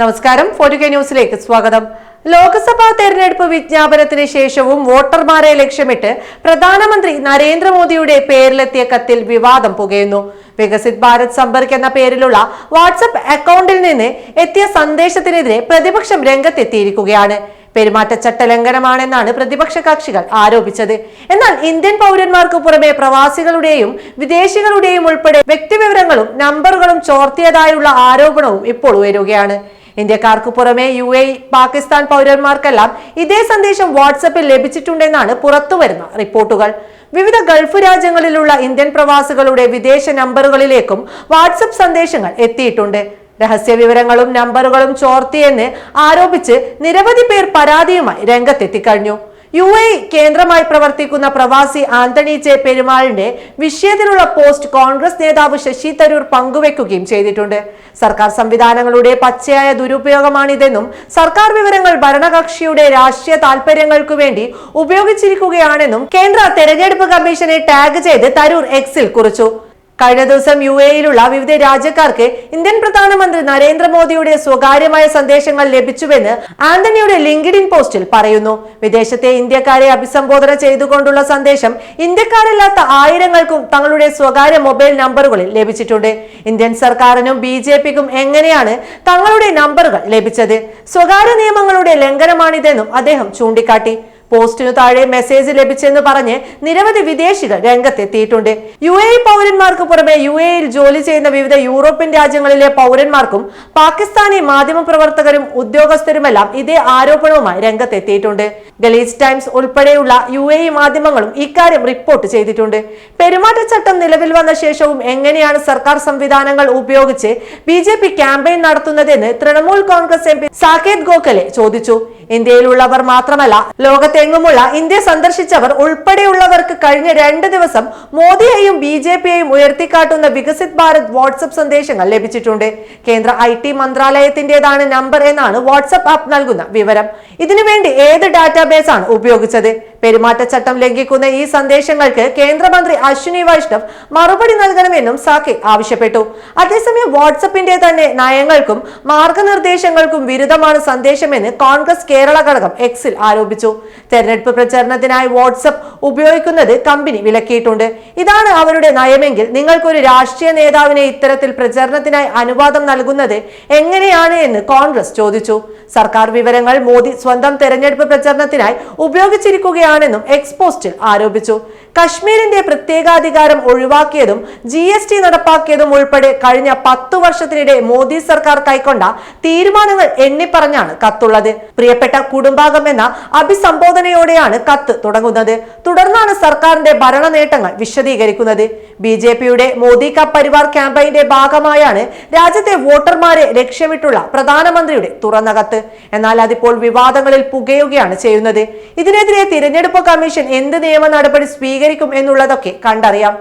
നമസ്കാരം. ഫോർട്ടു ന്യൂസിലേക്ക് സ്വാഗതം. ലോക്സഭാ തെരഞ്ഞെടുപ്പ് വിജ്ഞാപനത്തിന് ശേഷവും വോട്ടർമാരെ ലക്ഷ്യമിട്ട് പ്രധാനമന്ത്രി നരേന്ദ്രമോദിയുടെ പേരിലെത്തിയ കത്തിൽ വിവാദം പുകയുന്നു. വികസിത് ഭാരത് സമ്പർക്ക് എന്ന പേരിലുള്ള വാട്സപ്പ് അക്കൗണ്ടിൽ നിന്ന് എത്തിയ സന്ദേശത്തിനെതിരെ പ്രതിപക്ഷം രംഗത്തെത്തിയിരിക്കുകയാണ്. പെരുമാറ്റച്ചട്ട ലംഘനമാണെന്നാണ് പ്രതിപക്ഷ കക്ഷികൾ ആരോപിച്ചത്. എന്നാൽ ഇന്ത്യൻ പൗരന്മാർക്ക് പുറമെ പ്രവാസികളുടെയും വിദേശികളുടെയും ഉൾപ്പെടെ വ്യക്തിവിവരങ്ങളും നമ്പറുകളും ചോർത്തിയതായുള്ള ആരോപണവും ഇപ്പോൾ ഉയരുകയാണ്. ഇന്ത്യക്കാർക്ക് പുറമെ യു എ പാകിസ്ഥാൻ പൗരന്മാർക്കെല്ലാം ഇതേ സന്ദേശം വാട്സപ്പിൽ ലഭിച്ചിട്ടുണ്ടെന്നാണ് പുറത്തുവരുന്ന റിപ്പോർട്ടുകൾ. വിവിധ ഗൾഫ് രാജ്യങ്ങളിലുള്ള ഇന്ത്യൻ പ്രവാസികളുടെ വിദേശ നമ്പറുകളിലേക്കും വാട്സപ്പ് സന്ദേശങ്ങൾ എത്തിയിട്ടുണ്ട്. രഹസ്യ വിവരങ്ങളും നമ്പറുകളും ചോർത്തിയെന്ന് ആരോപിച്ച് നിരവധി പേർ പരാതിയുമായി രംഗത്തെത്തിക്കഴിഞ്ഞു. യു എ കേന്ദ്രമായി പ്രവർത്തിക്കുന്ന പ്രവാസി ആന്റണി ജെ പെരുമാളിന്റെ വിഷയത്തിലുള്ള പോസ്റ്റ് കോൺഗ്രസ് നേതാവ് ശശി തരൂർ പങ്കുവെക്കുകയും ചെയ്തിട്ടുണ്ട്. സർക്കാർ സംവിധാനങ്ങളുടെ പച്ചയായ ദുരുപയോഗമാണിതെന്നും സർക്കാർ വിവരങ്ങൾ ഭരണകക്ഷിയുടെ രാഷ്ട്രീയ താൽപര്യങ്ങൾക്കു വേണ്ടി ഉപയോഗിച്ചിരിക്കുകയാണെന്നും കേന്ദ്ര തെരഞ്ഞെടുപ്പ് കമ്മീഷനെ ടാഗ് ചെയ്ത് തരൂർ എക്സിൽ കുറിച്ചു. കഴിഞ്ഞ ദിവസം യു എയിലുള്ള വിവിധ രാജ്യക്കാർക്ക് ഇന്ത്യൻ പ്രധാനമന്ത്രി നരേന്ദ്രമോദിയുടെ സ്വകാര്യമായ സന്ദേശങ്ങൾ ലഭിച്ചുവെന്ന് ആന്റണിയുടെ ലിങ്ക്ഡിൻ പോസ്റ്റിൽ പറയുന്നു. വിദേശത്തെ ഇന്ത്യക്കാരെ അഭിസംബോധന ചെയ്തുകൊണ്ടുള്ള സന്ദേശം ഇന്ത്യക്കാരല്ലാത്ത ആയിരങ്ങൾക്കും തങ്ങളുടെ സ്വകാര്യ മൊബൈൽ നമ്പറുകളിൽ ലഭിച്ചിട്ടുണ്ട്. ഇന്ത്യൻ സർക്കാരിനും ബി ജെ പിക്കും എങ്ങനെയാണ് തങ്ങളുടെ നമ്പറുകൾ ലഭിച്ചത്? സ്വകാര്യ നിയമങ്ങളുടെ ലംഘനമാണിതെന്നും അദ്ദേഹം ചൂണ്ടിക്കാട്ടി. പോസ്റ്റിനു താഴെ മെസ്സേജ് ലഭിച്ചെന്ന് പറഞ്ഞ് നിരവധി വിദേശികൾ രംഗത്തെത്തിയിട്ടുണ്ട്. യു എ പൗരന്മാർക്ക് പുറമെ യു എയിൽ ജോലി ചെയ്യുന്ന വിവിധ യൂറോപ്യൻ രാജ്യങ്ങളിലെ പൗരന്മാർക്കും പാകിസ്ഥാനി മാധ്യമപ്രവർത്തകരും ഉദ്യോഗസ്ഥരുമെല്ലാം ഇതേ ആരോപണവുമായി രംഗത്തെത്തിയിട്ടുണ്ട്. ഗലീസ് ടൈംസ് ഉൾപ്പെടെയുള്ള യു എ മാധ്യമങ്ങളും ഇക്കാര്യം റിപ്പോർട്ട് ചെയ്തിട്ടുണ്ട്. പെരുമാറ്റച്ചട്ടം നിലവിൽ വന്ന ശേഷവും എങ്ങനെയാണ് സർക്കാർ സംവിധാനങ്ങൾ ഉപയോഗിച്ച് ബി ജെ പി ക്യാമ്പയിൻ നടത്തുന്നതെന്ന് തൃണമൂൽ കോൺഗ്രസ് എം പി സാകേത് ഗോഖലെ ചോദിച്ചു. ഇന്ത്യയിലുള്ളവർ മാത്രമല്ല ലോകത്തെങ്ങുമുള്ള ഇന്ത്യ സന്ദർശിച്ചവർ ഉൾപ്പെടെയുള്ളവർക്ക് കഴിഞ്ഞ രണ്ട് ദിവസം മോദിയെയും ബി ജെ പിയെയും ഉയർത്തിക്കാട്ടുന്ന വികസിത് ഭാരത് വാട്സപ്പ് സന്ദേശങ്ങൾ ലഭിച്ചിട്ടുണ്ട്. കേന്ദ്ര ഐ ടി മന്ത്രാലയത്തിന്റേതാണ് നമ്പർ എന്നാണ് വാട്സപ്പ് ആപ്പ് നൽകുന്ന വിവരം. ഇതിനുവേണ്ടി ഏത് ഡാറ്റാബേസ് ആണ് ഉപയോഗിച്ചത്. പെരുമാറ്റച്ചട്ടം ലംഘിക്കുന്ന ഈ സന്ദേശങ്ങൾക്ക് കേന്ദ്രമന്ത്രി അശ്വിനി വൈഷ്ണവ് മറുപടി നൽകണമെന്നും സാക്കെ ആവശ്യപ്പെട്ടു. അതേസമയം വാട്സപ്പിന്റെ തന്നെ നയങ്ങൾക്കും മാർഗനിർദ്ദേശങ്ങൾക്കും വിരുദ്ധമാണ് സന്ദേശമെന്ന് കോൺഗ്രസ് കേരള ഘടകം എക്സിൽ ആരോപിച്ചു. തെരഞ്ഞെടുപ്പ് പ്രചരണത്തിനായി വാട്സപ്പ് ഉപയോഗിക്കുന്നത് കമ്പനി വിലക്കിയിട്ടുണ്ട്. ഇതാണ് അവരുടെ നയമെങ്കിൽ നിങ്ങൾക്കൊരു രാഷ്ട്രീയ നേതാവിനെ ഇത്തരത്തിൽ പ്രചരണത്തിനായി അനുവാദം നൽകുന്നത് എങ്ങനെയാണ് എന്ന് കോൺഗ്രസ് ചോദിച്ചു. സർക്കാർ വിവരങ്ങൾ മോദി സ്വന്തം തെരഞ്ഞെടുപ്പ് പ്രചരണത്തിനായി ഉപയോഗിച്ചിരിക്കുകയാണെന്നും എക്സ്പോസ്റ്റിൽ ആരോപിച്ചു. കശ്മീരിന്റെ പ്രത്യേകാധികാരം ഒഴിവാക്കിയതും ജി എസ് ടി നടപ്പാക്കിയതും ഉൾപ്പെടെ കഴിഞ്ഞ പത്തു വർഷത്തിനിടെ മോദി സർക്കാർ കൈക്കൊണ്ട തീരുമാനങ്ങൾ എണ്ണിപ്പറഞ്ഞാണ് കത്തുള്ളത്. പ്രിയപ്പെട്ട കുടുംബാംഗം എന്ന അഭിസംബോധനയോടെയാണ് കത്ത് തുടങ്ങുന്നത്. തുടർന്നാണ് സർക്കാരിന്റെ ഭരണ നേട്ടങ്ങൾ വിശദീകരിക്കുന്നത്. ബി ജെ പിയുടെ മോദി കാ പരിവാർ ക്യാമ്പയിന്റെ ഭാഗമായാണ് രാജ്യത്തെ വോട്ടർമാരെ ലക്ഷ്യമിട്ടുള്ള പ്രധാനമന്ത്രിയുടെ തുറന്ന കത്ത്. എന്നാൽ അതിപ്പോൾ വിവാദങ്ങളിൽ പുകയുകയാണ് ചെയ്യുന്നത്. ഇതിനെതിരെ തിരഞ്ഞെടുപ്പ് കമ്മീഷൻ എന്ത് നിയമ നടപടി സ്വീകരിക്കും എന്നുള്ളതൊക്കെ കണ്ടറിയാം